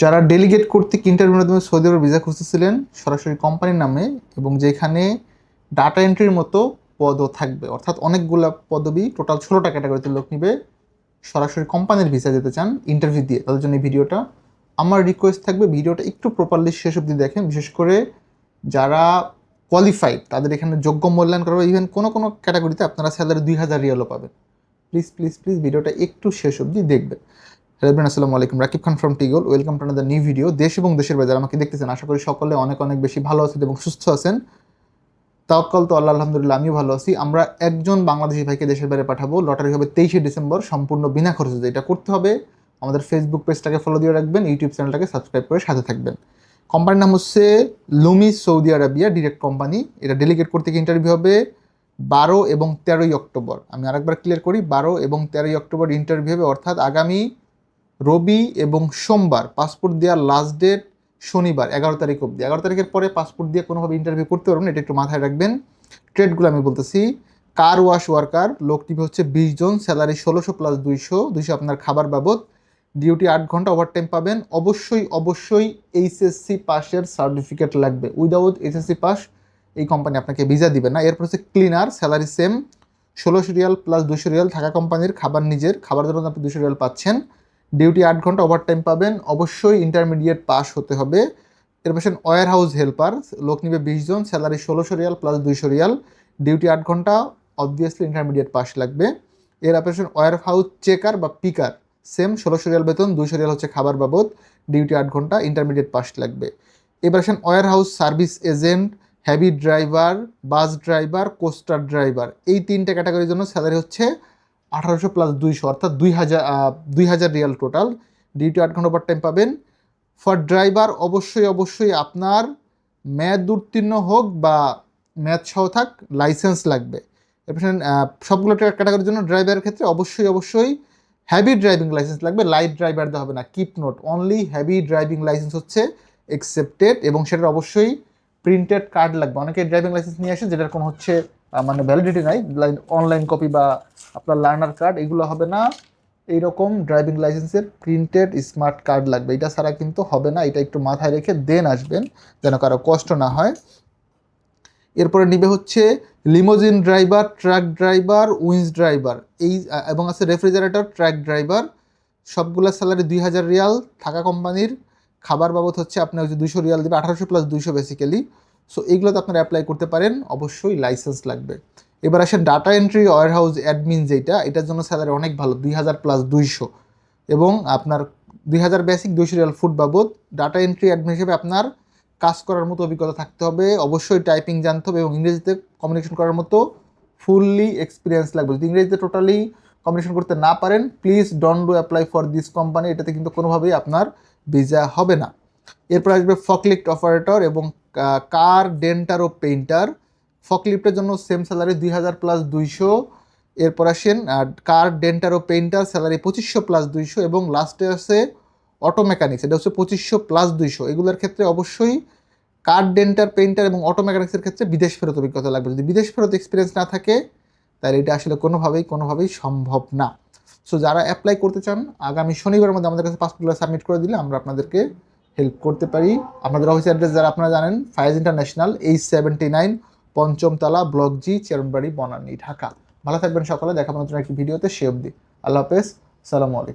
যারা ডেলিগেট কর্তৃক ইন্টারভিউর মাধ্যমে সৌদি আরব ভিসা খুঁজতেছিলেন, সরাসরি কোম্পানির নামে এবং যেখানে ডাটা এন্ট্রির মতো পদও থাকবে। অর্থাৎ অনেকগুলা পদবি টোটাল ষোলোটা ক্যাটাগরিতে লোক নিবে, সরাসরি কোম্পানির ভিসা যেতে চান ইন্টারভিউ দিয়ে। তাদের জন্য এই ভিডিওটা আমার রিকোয়েস্ট থাকবে। ভিডিওটা একটু প্রপারলি শেষ অবধি দেখেন। বিশেষ করে যারা কোয়ালিফাইড তাদের এখানে যোগ্য মূল্যায়ন করা ইভেন কোনো কোনো ক্যাটাগরিতে আপনারা স্যালারি দুই হাজার রিয়ালও পাবেন। প্লিজ প্লিজ প্লিজ ভিডিওটা একটু শেষ অবধি দেখবেন। ব্রেন আসসালামু আলাইকুম। Rakib Khan from টিগল welcome to another new video দেশ এবং দেশের বাজার আমাকে দেখতেছেন, আশা করি সকলে অনেক অনেক বেশি ভালো আছেন এবং সুস্থ আছেন। তাওয়াক্কাল তো আল্লাহ, আলহামদুলিল্লাহ, আমিও ভালো আছি। আমরা একজন বাংলাদেশি ভাইকে দেশের বাইরে পাঠাবো। লটারি হবে তেইশে ডিসেম্বর, সম্পূর্ণ বিনা খরচে। এটা করতে হবে, আমাদের ফেসবুক পেজটাকে ফলো দিয়ে রাখবেন ইউটিউব চ্যানেলটাকে সাবস্ক্রাইব করে সাথে থাকবেন। কোম্পানির নাম হচ্ছে Lumi Saudi Arabia direct company এটা ডেলিগেট করতে গিয়ে ইন্টারভিউ হবে বারো এবং তেরোই অক্টোবর। আমি আরেকবার ক্লিয়ার করি, বারো এবং তেরোই অক্টোবর ইন্টারভিউ হবে। অর্থাৎ আগামী রবি এবং সোমবার পাসপোর্ট দেওয়ার লাস্ট ডেট শনিবার, এগারো তারিখ অবধি। এগারো তারিখের পরে পাসপোর্ট দিয়ে কোনোভাবে ইন্টারভিউ করতে পারবেন এটা একটু মাথায় রাখবেন। ট্রেডগুলো আমি বলতেছি কার ওয়াশ ওয়ার্কার লোক টিভি হচ্ছে বিশ জন স্যালারি ষোলোশো প্লাস দুইশো দুইশো আপনার খাবার বাবদ। ডিউটি আট ঘণ্টা ওভারটাইম পাবেন। অবশ্যই অবশ্যই এইচএসসি পাসের সার্টিফিকেট লাগবে। উইদাউট এইচএসসি পাস এই কোম্পানি আপনাকে ভিসা দিবে না। এরপর হচ্ছে ক্লিনার স্যালারি সেম ষোলোশো রিয়াল প্লাস দুশো রিয়াল। থাকা কোম্পানির খাবার নিজের, খাবার জন্য আপনি দুশো রিয়াল পাচ্ছেন। ডিউটি আট ঘণ্টা ওভারটাইম পাবেন। অবশ্যই ইন্টারমিডিয়েট পাস হতে হবে। এর পাশে ওয়ার হাউস হেল্পার লোক নিবে বিশ জন স্যালারি ষোলোশো রিয়াল প্লাস দুইশো রিয়াল। ডিউটি আট ঘণ্টা অবভিয়াসলি ইন্টারমিডিয়েট পাস লাগবে। এর অপারেশন ওয়ার হাউস চেকার বা পিকার সেম ষোলোশো রিয়াল বেতন, দুইশো রিয়াল হচ্ছে খাবার বাবদ। ডিউটি আট ঘণ্টা ইন্টারমিডিয়েট পাস লাগবে। এবার আসেন warehouse service agent heavy driver bus driver coaster driver এই তিনটে ক্যাটাগরির জন্য স্যালারি হচ্ছে আঠারোশো প্লাস দুইশো, অর্থাৎ দুই হাজার দুই হাজার রিয়াল টোটাল ডিউটি আট ঘণ্টা ওভার টাইম পাবেন। ফর ড্রাইভার অবশ্যই অবশ্যই আপনার ম্যাথ উত্তীর্ণ হোক বা ম্যাথ সহ থাক লাইসেন্স লাগবে। এরপর সবগুলো ক্যাটাগরির জন্য ড্রাইভারের ক্ষেত্রে অবশ্যই অবশ্যই হ্যাভি ড্রাইভিং লাইসেন্স লাগবে। লাইট ড্রাইভার দেওয়া হবে না। Keep note only heavy driving licence হচ্ছে একসেপ্টেড এবং সেটার অবশ্যই প্রিন্টেড কার্ড লাগবে। অনেকে ড্রাইভিং লাইসেন্স নিয়ে আসে, যেটার কোনো হচ্ছে মানে ভ্যালিডিটি নাই অনলাইন কপি বা আপনার লার্নার কার্ড এগুলো হবে না। এইরকম ড্রাইভিং লাইসেন্সের প্রিন্টেড স্মার্ট কার্ড লাগবে। এটা ছাড়া কিন্তু হবে না, এটা একটু মাথায় রেখে দেন আসবেন, যেন কারও কষ্ট না হয়। এরপরে নিবে হচ্ছে limousine driver truck driver winch driver এই এবং আছে রেফ্রিজারেটর ট্রাক ড্রাইভার সবগুলো স্যালারি দুই হাজার রিয়াল। থাকা কোম্পানির খাবার বাবদ হচ্ছে আপনি হচ্ছে দুশো রিয়াল দিবে, আঠারোশো প্লাস দুইশো বেসিক্যালি সো এইগুলোতে আপনারা অ্যাপ্লাই করতে পারেন, অবশ্যই লাইসেন্স লাগবে। এবার আসেন data entry warehouse admin যেটা, এটার জন্য স্যালারি অনেক ভালো, দুই হাজার প্লাস দুইশো। এবং আপনার দুই হাজার বেসিক দুইশো রিয়াল ফুড বাবদ ডাটা এন্ট্রি অ্যাডমিন হিসেবে আপনার কাজ করার মতো অভিজ্ঞতা থাকতে হবে। অবশ্যই টাইপিং জানতে হবে এবং ইংরেজিতে কমিউনিকেশন করার মতো ফুললি এক্সপিরিয়েন্স লাগবে। যদি ইংরেজিতে টোটালি কমিউনিকেশন করতে না পারেন please don't do apply for this company এটাতে কিন্তু কোনোভাবেই আপনার ভিসা হবে না। এরপর আসবে ফকলিফট অপারেটর এবং কার ডেন্টার ও পেইন্টার? ফকলিফটের জন্য সেম স্যালারি দুই হাজার প্লাস দুইশো। এরপর আসেন কার ডেন্টার ও পেইন্টার? স্যালারি পঁচিশশো প্লাস দুইশো এবং লাস্টে আছে অটো মেকানিক্স এটা হচ্ছে পঁচিশশো প্লাস দুইশো। এগুলোর ক্ষেত্রে অবশ্যই কার ডেন্টার, পেইন্টার এবং অটো মেকানিক্সের ক্ষেত্রে বিদেশ ফেরত অভিজ্ঞতা লাগবে। যদি বিদেশ ফেরত এক্সপিরিয়েন্স না থাকে, তাহলে এটা আসলে কোনোভাবেই কোনোভাবেই সম্ভব না। সো যারা অ্যাপ্লাই করতে চান, আগামী শনিবারের মধ্যে আমাদের কাছে পাসপোর্টগুলো সাবমিট করে দিলে আমরা আপনাদেরকে হেল্প করতে পারি। আমাদের অফিস অ্যাড্রেস যারা আপনারা জানেন Fayaz international H seventy nine পঞ্চমতলা block G চেরনবাড়ি Banani Dhaka ভালো থাকবেন সকলে দেখাবো নতুন একটি ভিডিওতে, সে অবধি। আল্লাহ হাফেজ, সালামু আলাইকুম।